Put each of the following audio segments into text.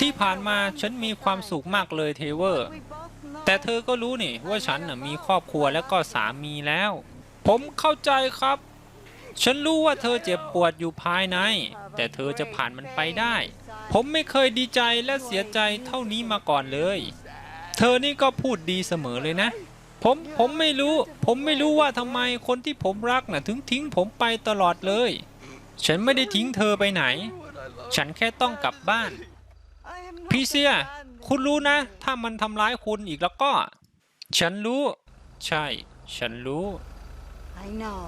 ที่ผ่านมาฉันมีความสุขมากเลยเทเวอร์ แต่เธอก็รู้นี่ว่าฉันน่ะมีครอบครัวและก็สามีแล้ว ผมเข้าใจครับ ฉันรู้ว่าเธอเจ็บปวดอยู่ภายใน แต่เธอจะผ่านมันไปได้ ผมไม่เคยดีใจและเสียใจเท่านี้มาก่อนเลย เธอนี่ก็พูดดีเสมอเลยนะ ผมผมไม่รู้ ผมไม่รู้ว่าทำไมคนที่ผมรักน่ะถึงทิ้งผมไปตลอดเลย ฉันไม่ได้ทิ้งเธอไปไหน ฉันแค่ต้องกลับบ้าน พี่เซีย คุณรู้นะ ถ้ามันทำร้ายคุณอีกแล้วก็ ฉันรู้ ใช่ ฉันรู้ I know.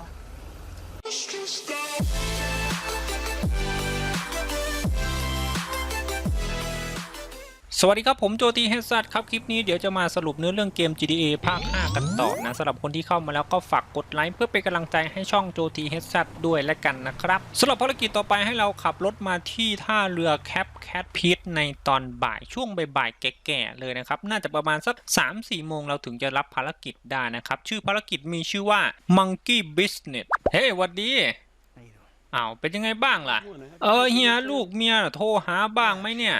สวัสดีครับ ผมโจตีเฮดซัดครับ คลิปนี้เดี๋ยวจะมาสรุปเนื้อเรื่องเกม GTA ภาค 5 กันต่อนะสำหรับคนที่เข้ามาแล้วก็ฝากกดไลค์เพื่อเป็นกำลังใจให้ช่องโจตีเฮดซัดด้วยและกันนะครับสำหรับภารกิจต่อไปให้เราขับรถมาที่ท่าเรือแคปแคทพีทในตอนบ่ายช่วงบ่ายๆแก่ๆเลยนะครับ น่าจะประมาณสัก 3-4 โมงเราถึงจะรับภารกิจได้นะครับ ชื่อภารกิจมีชื่อว่า Monkey Business เฮ้ยหวัดดีอ้าวเป็นยังไงบ้างล่ะ เออเฮียลูกเมียน่ะโทรหาบ้างไหมเนี่ย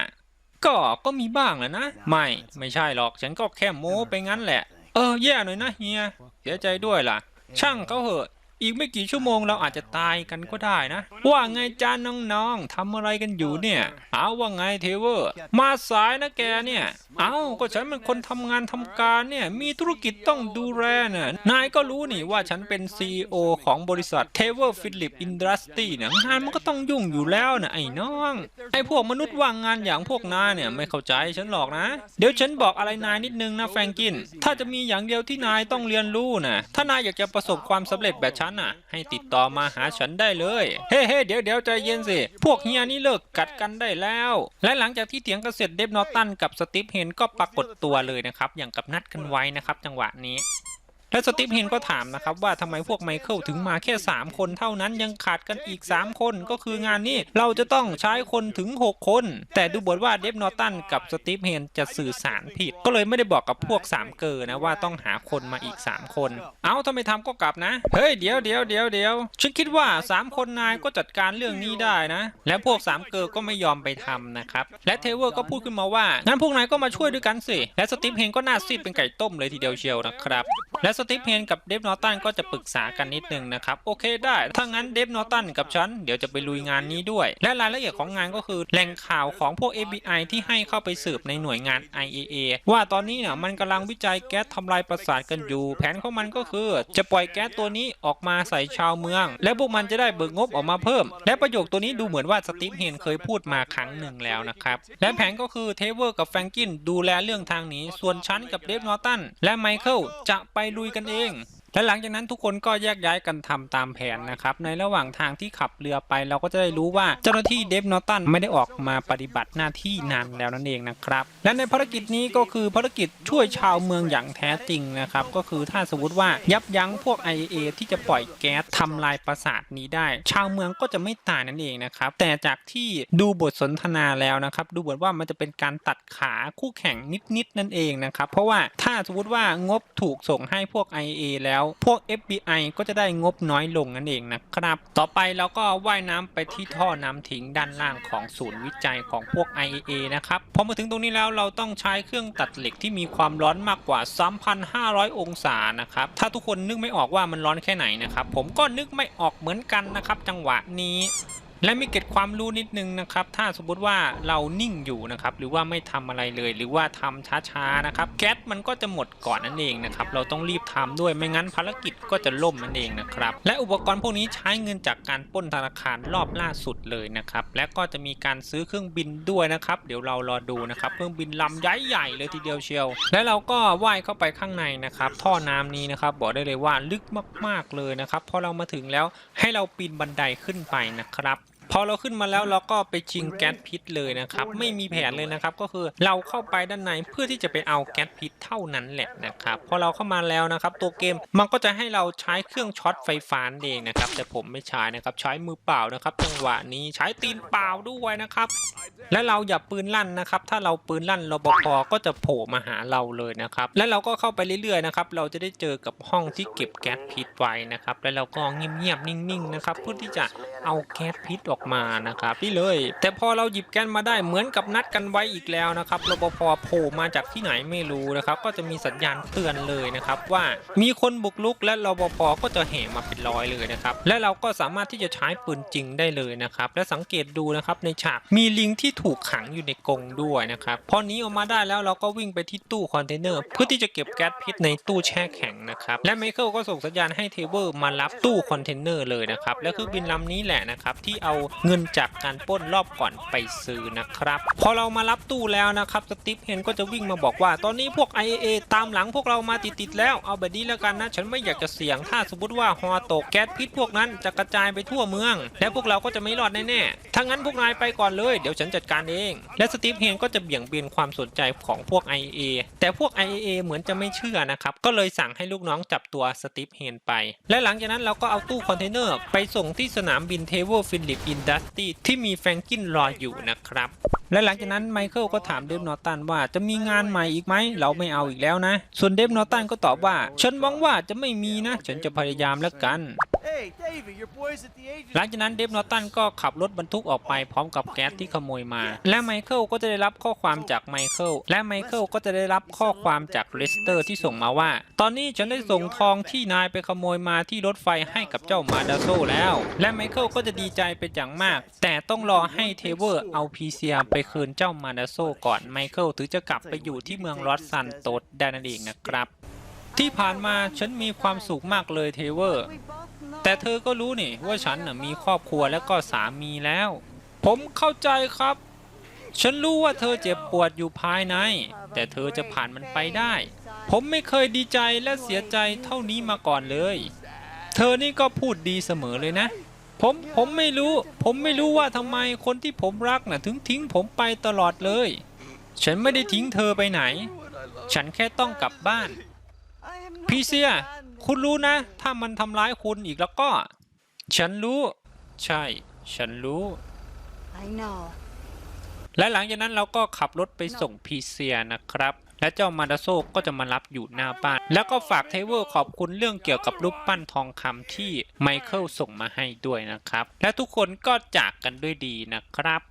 ก็ก็มีบ้างแหละนะ ไม่ไม่ใช่หรอกฉันก็แค่โม้ไปงั้นแหละ เออแย่หน่อยนะเฮียเสียใจด้วยล่ะ ช่างเขาเหอะ อีกไม่กี่ชั่วโมงเราอาจจะตายกันก็ได้นะ ว่าไงจ้าน้องๆทำอะไรกันอยู่เนี่ย เอาว่าไงเทเวอร์ มาสายนะแกเนี่ย เอาก็ฉันเป็นคนทำงานทำการเนี่ย มีธุรกิจต้องดูแลน่ะ นายก็รู้นี่ว่าฉันเป็น CEO ของบริษัทเทเวอร์ฟิลิปอินดัสตรีเนี่ยงานมันก็ต้องยุ่งอยู่แล้วนะไอ้น้อง ไอ้พวกมนุษย์ว่างงานอย่างพวกนายเนี่ยไม่เข้าใจฉันหรอกนะ เดี๋ยวฉันบอกอะไรนายนิดนึงนะแฟรงกิน ถ้าจะมีอย่างเดียวที่นายต้องเรียนรู้นะถ้านายอยากจะประสบความสำเร็จแบบฉันน่ะ ให้ติดต่อมาหาฉันได้เลย เฮ้เฮ้เดี๋ยวเดี๋ยวใจเย็นสิ พวกเฮียนี่เลิกกัดกันได้แล้ว และหลังจากที่เถียงกันเสร็จเดฟนอตตันกับสตีฟเฮนก็ปรากฏตัวเลยนะครับ อย่างกับนัดกันไว้นะครับ จังหวะนี้ และสตีฟเฮนก็ถามนะครับว่าทำไมพวกไมเคิลถึงมาแค่ 3 คนเท่านั้นยังขาดกันอีก 3 คนก็คืองานนี้เราจะต้องใช้คนถึง 6 คน แต่ดูเหมือนว่าเดฟนอตันกับสตีฟเฮนจะสื่อสารผิด ก็เลยไม่ได้บอกกับพวก 3 เกอร์นะว่าต้องหาคนมาอีก 3 คน เอาถ้าไมทำก็กลับนะ เฮ้ยเดี๋ยวเดี๋ยวเดี๋ยวเดี๋ยวฉันคิดว่า 3 คนนายก็จัดการเรื่องนี้ได้นะ และพวก 3 เกอร์ก็ไม่ยอมไปทำนะครับและเทเวอร์ก็พูดขึ้นมาว่างั้นพวกนายก็มาช่วยด้วยกันสิและสตีฟเฮนก็หน่าซีดเป็นไก่ต้มเลยทีเดียวเชียวนะครับและสตีฟเฮนกับเดฟนอตันก็จะปรึกษากันนิดนึงนะครับ โอเคได้ ถ้างั้นเดฟนอตันกับฉัน เดี๋ยวจะไปลุยงานนี้ด้วย และรายละเอียดของงานก็คือแหล่งข่าวของพวก FBI ที่ให้เข้าไปสืบในหน่วยงาน IAA ว่าตอนนี้เนี่ยมันกำลังวิจัยแก๊สทำลายประสาทกันอยู่ แผนของมันก็คือ จะปล่อยแก๊สตัวนี้ออกมาใส่ชาวเมือง และพวกมันจะได้เบิกงบออกมาเพิ่ม และประโยคตัวนี้ดูเหมือนว่าสตีฟเฮนเคยพูดมาครั้งหนึ่งแล้วนะครับและแผนก็คือเทเวอร์กับแฟรงกินดูแลเรื่องทางนี้ ส่วนฉันกับเดฟนอตตันและไมเคิลจะไปลุยยกันเอง และหลังจากนั้นทุกคนก็แยกย้ายกันทำตามแผนนะครับในระหว่างทางที่ขับเรือไปเราก็จะได้รู้ว่าเจ้าหน้าที่เดฟนอตตันไม่ได้ออกมาปฏิบัติหน้าที่นานแล้วนั่นเองนะครับและในภารกิจนี้ก็คือภารกิจช่วยชาวเมืองอย่างแท้จริงนะครับก็คือถ้าสมมติว่ายับยั้งพวก IAA ที่จะปล่อยแก๊สทำลายปราสาทนี้ได้ ชาวเมืองก็จะไม่ตายนั่นเองนะครับแต่จากที่ดูบทสนทนาแล้วนะครับดูเหมือนว่ามันจะเป็นการตัดขาคู่แข่งนิดๆนั่นเองนะครับเพราะว่าถ้าสมมติว่างบถูกส่งให้พวก IA แล้วพวก FBI ก็จะได้งบน้อยลงนั่นเองนะครับ ต่อไปเราก็ว่ายน้ำไปที่ท่อน้ำทิ้งด้านล่างของศูนย์วิจัยของพวก IAA นะครับ พอมาถึงตรงนี้แล้วเราต้องใช้เครื่องตัดเหล็กที่มีความร้อนมากกว่า 3,500 องศานะครับ ถ้าทุกคนนึกไม่ออกว่ามันร้อนแค่ไหนนะครับ ผมก็นึกไม่ออกเหมือนกันนะครับ จังหวะนี้ และมีเก็ดความรู้นิดนึงนะครับ ถ้าสมมติว่าเรานิ่งอยู่นะครับ หรือว่าไม่ทำอะไรเลย หรือว่าทำช้าๆนะครับ แก๊สมันก็จะหมดก่อนนั่นเองนะครับ เราต้องรีบทำด้วย ไม่งั้นภารกิจก็จะล่มนั่นเองนะครับ และอุปกรณ์พวกนี้ใช้เงินจากการป้นธนาคารรอบล่าสุดเลยนะครับ และก็จะมีการซื้อเครื่องบินด้วยนะครับ เดี๋ยวเรารอดูนะครับ เครื่องบินลำใหญ่ๆเลยทีเดียวเชียว และเราก็ว่ายเข้าไปข้างในนะครับ ท่อน้ำนี้นะครับ บอกได้เลยว่าลึกมากๆเลยนะครับ พอเรามาถึงแล้วให้เราปีนบันไดขึ้นไปนะครับ อเราขึ้นมาแล้วเราก็ไปชิงแก๊สพิษเลยนะครับ ไม่มีแผนเลยนะครับ ก็คือเราเข้าไปด้านในเพื่อที่จะไปเอาแก๊สพิษเท่านั้นแหละนะครับพอเราเข้ามาแล้วนะครับ ตัวเกมมันก็จะให้เราใช้เครื่องช็อตไฟฟ้านั่นเองนะครับ แต่ผมไม่ใช้นะครับ ใช้มือเปล่านะครับ จังหวะนี้ใช้ตีนเปล่าด้วยนะครับ และเราอย่าปืนลั่นนะครับ ถ้าเราปืนลั่นรปภก็จะโผล่มาหาเราเลยนะครับ และเราก็เข้าไปเรื่อยๆนะครับ เราจะได้เจอกับห้องที่เก็บแก๊สพิษไว้นะครับ แล้วเราก็เงียบๆนิ่งๆนะครับเพื่อที่จะ เอาแก๊สพิษออกมานะครับนี่เลย แต่พอเราหยิบแก๊สมาได้เหมือนกับนัดกันไว้อีกแล้วนะครับรปภโผล่มาจากที่ไหนไม่รู้นะครับ ก็จะมีสัญญาณเตือนเลยนะครับว่ามีคนบุกรุกและรปภก็จะแห่มาเป็นร้อยเลยนะครับและเราก็สามารถที่จะใช้ปืนจริงได้เลยนะครับและสังเกตดูนะครับในฉากมีลิงที่ถูกขังอยู่ในกรงด้วยนะครับพอนี้ออกมาได้แล้วเราก็วิ่งไปที่ตู้คอนเทนเนอร์เพื่อที่จะเก็บแก๊สพิษในตู้แช่แข็งนะครับและไมเคิลก็ส่งสัญญาณให้เทเวอร์มารับตู้คอนเทนเนอร์เลยนะครับและเครื่องบินลำนี้แหละนะครับ ที่เอาเงินจากการปล้นรอบก่อนไปซื้อนะครับ พอเรามารับตู้แล้วนะครับสติฟเฮนก็จะวิ่งมาบอกว่า ตอนนี้พวก IAA ตามหลังพวกเรามาติดๆแล้วเอาแบบนี้แล้วกันนะ ฉันไม่อยากจะเสี่ยงถ้าสมมติว่าฮอตกแก๊สพิษพวกนั้นจะกระจายไปทั่วเมือง และพวกเราก็จะไม่รอดแน่ๆถ้างั้นพวกนายไปก่อนเลยเดี๋ยวฉันจัดการเอง และสติฟเฮนก็จะเบี่ยงเบนความสนใจของพวก IAA แต่พวก IAA เหมือนจะไม่เชื่อนะครับก็เลยสั่งให้ลูกน้องจับตัวสติฟเฮนไป และหลังจากนั้นเราก็เอาตู้คอนเทนเนอร์ไปส่งที่สนามบินเทเวอร์ฟิลิปอินดัสตี้ที่มีแฟรงกินรออยู่นะครับ และหลังจากนั้นไมเคิลก็ถามเดฟนอตันว่าจะมีงานใหม่อีกไหม เราไม่เอาอีกแล้วนะ ส่วนเดฟนอตันก็ตอบว่า ฉันหวังว่าจะไม่มีนะ ฉันจะพยายามแล้วกัน Hey, David, your boys at the agency. หลังจากนั้นเดฟนอร์ตันก็ขับรถบรรทุกออกไปพร้อมกับแก๊สที่ขโมยมา และไมเคิลก็จะได้รับข้อความจากไมเคิลและไมเคิลก็จะได้รับข้อความจากเลสเตอร์ที่ส่งมาว่า ตอนนี้ฉันได้ส่งทองที่นายไปขโมยมาที่รถไฟให้กับเจ้ามาดาโซแล้ว และไมเคิลก็จะดีใจเป็นอย่างมาก แต่ต้องรอให้เทเวอร์เอาพีเซียไปคืนเจ้ามาดาโซก่อนไมเคิลถึงจะกลับไปอยู่ที่เมืองลอสซันโตสได้นั่นเองนะครับ ที่ผ่านมาฉันมีความสุขมากเลยเทเวอร์ แต่เธอก็รู้นี่ว่าฉันน่ะมีครอบครัวแล้วก็สามีแล้ว ผมเข้าใจครับ ฉันรู้ว่าเธอเจ็บปวดอยู่ภายใน แต่เธอจะผ่านมันไปได้ ผมไม่เคยดีใจและเสียใจเท่านี้มาก่อนเลย เธอนี่ก็พูดดีเสมอเลยนะ ผมผมไม่รู้ ผมไม่รู้ว่าทำไมคนที่ผมรักน่ะถึงทิ้งผมไปตลอดเลย ฉันไม่ได้ทิ้งเธอไปไหน ฉันแค่ต้องกลับบ้าน พี่เซีย คุณรู้นะ ถ้ามันทำร้ายคุณอีกแล้วก็ ฉันรู้ ใช่ ฉันรู้ I know. และหลังจากนั้นเราก็ขับรถไปส่งพีเซียนะครับ และเจ้ามาดาโซก็จะมารับอยู่หน้าบ้าน แล้วก็ฝากเทเวอร์ขอบคุณเรื่องเกี่ยวกับรูปปั้นทองคำที่ไมเคิลส่งมาให้ด้วยนะครับ และทุกคนก็จากกันด้วยดีนะครับ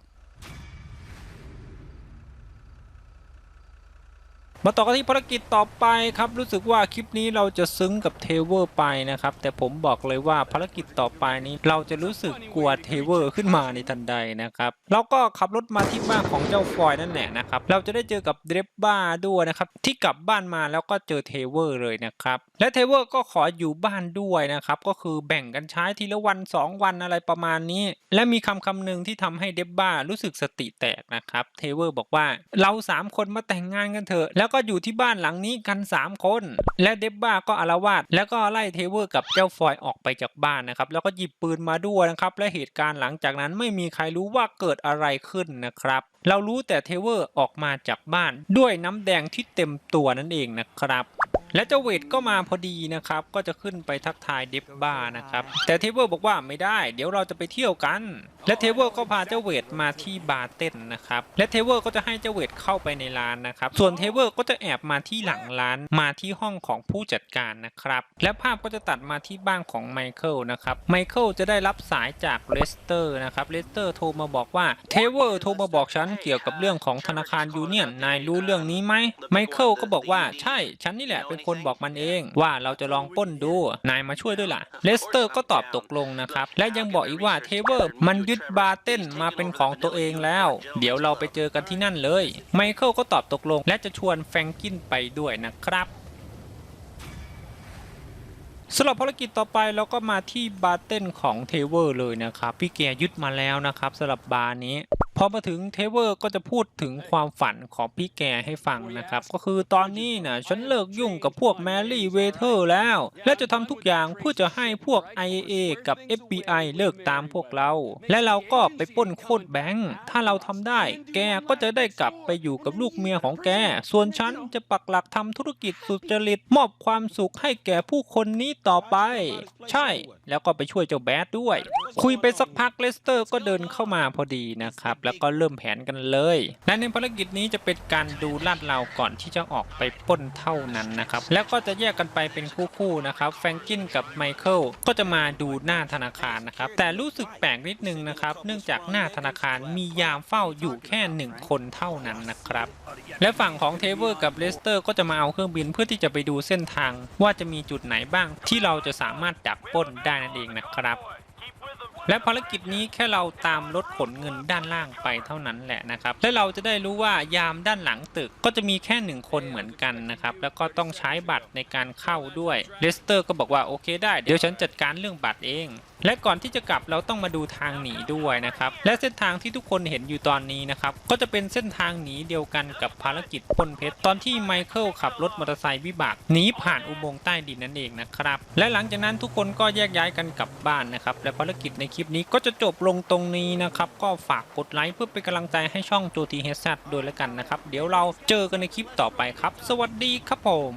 มาต่อกันที่ภารกิจต่อไปครับ รู้สึกว่าคลิปนี้เราจะซึ้งกับเทเวอร์ไปนะครับ แต่ผมบอกเลยว่าภารกิจต่อไปนี้เราจะรู้สึกกลัวเทเวอร์ขึ้นมาในทันใดนะครับเราก็ขับรถมาที่บ้านของเจ้าฟอยนั่นแหละนะครับ เราจะได้เจอกับเดรบบ้าด้วยนะครับ ที่กลับบ้านมาแล้วก็เจอเทเวอร์เลยนะครับ และเทเวอร์ก็ขออยู่บ้านด้วยนะครับ ก็คือแบ่งกันใช้ทีละวัน 2 วันอะไรประมาณนี้ และมีคำคำหนึ่งที่ทำให้เดบบ้ารู้สึกสติแตกนะครับ เทเวอร์บอกว่าเรา 3 คนมาแต่งงานกันเถอะแล้วก็อยู่ที่บ้านหลังนี้กัน 3 คน และเดบบ้าก็อารวาสแล้วก็ไล่เทเวอร์กับเจ้าฟอยออกไปจากบ้านนะครับ แล้วก็หยิบปืนมาด้วยนะครับ และเหตุการณ์หลังจากนั้นไม่มีใครรู้ว่าเกิดอะไรขึ้นนะครับ เรารู้แต่เทเวอร์ออกมาจากบ้านด้วยน้ำแดงที่เต็มตัวนั่นเองนะครับ และเจ้าเวทก็มาพอดีนะครับ ก็จะขึ้นไปทักทายเดบบ้านะครับ แต่เทเวอร์บอกว่าไม่ได้ เดี๋ยวเราจะไปเที่ยวกัน และเทเวอร์ก็พาเจ้าเวทมาที่บาร์เต้นนะครับ และเทเวอร์ก็จะให้เจ้าเวทเข้าไปในร้านนะครับ ส่วนเทเวอร์ก็จะแอบมาที่หลังร้าน มาที่ห้องของผู้จัดการนะครับ และภาพก็จะตัดมาที่บ้านของไมเคิลนะครับ ไมเคิลจะได้รับสายจากเลสเตอร์นะครับ เลสเตอร์โทรมาบอกว่า เทเวอร์โทรมาบอกฉันเกี่ยวกับเรื่องของธนาคารยูเนียน นายรู้เรื่องนี้ไหมไมเคิลก็บอกว่าใช่ ฉันนี่แหละเป็นคนบอกมันเอง ว่าเราจะลองป้นดู นายมาช่วยด้วยล่ะ เลสเตอร์ก็ตอบตกลงนะครับ และยังบอกอีกว่าเทเวอร์มันยึดบาร์เต้นมาเป็นของตัวเองแล้ว เดี๋ยวเราไปเจอกันที่นั่นเลย ไมเคิลก็ตอบตกลง และจะชวนแฟรงกินไปด้วยนะครับสำหรับภารกิจต่อไปเราก็มาที่บาร์เต้นของเทเวอร์เลยนะครับ พี่แกยึดมาแล้วนะครับสำหรับบาร์นี้ พอมาถึงเทเวอร์ก็จะพูดถึงความฝันของพี่แกให้ฟังนะครับ ก็คือตอนนี้นะฉันเลิกยุ่งกับพวกแมรี่เวเทอร์แล้ว และจะทำทุกอย่างเพื่อจะให้พวก IAA กับ FBI เลิกตามพวกเรา และเราก็ไปปล้นโคดแบงค์ถ้าเราทำได้ แกก็จะได้กลับไปอยู่กับลูกเมียของแก ส่วนฉันจะปักหลักทำธุรกิจสุจริตมอบความสุขให้แก่ผู้คนนี้ต่อไป ใช่ แล้วก็ไปช่วยเจ้าแบดด้วย คุยไปสักพักเลสเตอร์ก็เดินเข้ามาพอดีนะครับแล้วก็เริ่มแผนกันเลยและในภารกิจนี้จะเป็นการดูลาดเราก่อนที่จะออกไปป้นเท่านั้นนะครับ แล้วก็จะแยกกันไปเป็นคู่ๆนะครับ แฟรงกินกับไมเคิลก็จะมาดูหน้าธนาคารนะครับ แต่รู้สึกแปลกนิดนึงนะครับ เนื่องจากหน้าธนาคารมียามเฝ้าอยู่แค่หนึ่งคนเท่านั้นนะครับ และฝั่งของเทเวอร์กับเลสเตอร์ก็จะมาเอาเครื่องบินเพื่อที่จะไปดูเส้นทาง ว่าจะมีจุดไหนบ้างที่เราจะสามารถดักป้นได้นั่นเองนะครับ และภารกิจนี้แค่เราตามรถขนเงินด้านล่างไปเท่านั้นแหละนะครับ และเราจะได้รู้ว่ายามด้านหลังตึกก็จะมีแค่หนึ่งคนเหมือนกันนะครับ แล้วก็ต้องใช้บัตรในการเข้าด้วย เลสเตอร์ก็บอกว่าโอเคได้ เดี๋ยวฉันจัดการเรื่องบัตรเอง และก่อนที่จะกลับเราต้องมาดูทางหนีด้วยนะครับ และเส้นทางที่ทุกคนเห็นอยู่ตอนนี้นะครับ ก็จะเป็นเส้นทางหนีเดียวกันกับภารกิจปล้นเพชรตอนที่ไมเคิลขับรถมอเตอร์ไซค์วิบากหนีผ่านอุโมงค์ใต้ดินนั่นเองนะครับ และหลังจากนั้นทุกคนก็แยกย้ายกันกลับบ้านนะครับ และภารกิจในคลิปนี้ก็จะจบลงตรงนี้นะครับ ก็ฝากกดไลค์เพื่อเป็นกำลังใจให้ช่องโจทีเฮซัดด้วยแล้วกันนะครับ เดี๋ยวเราเจอกันในคลิปต่อไปครับ สวัสดีครับผม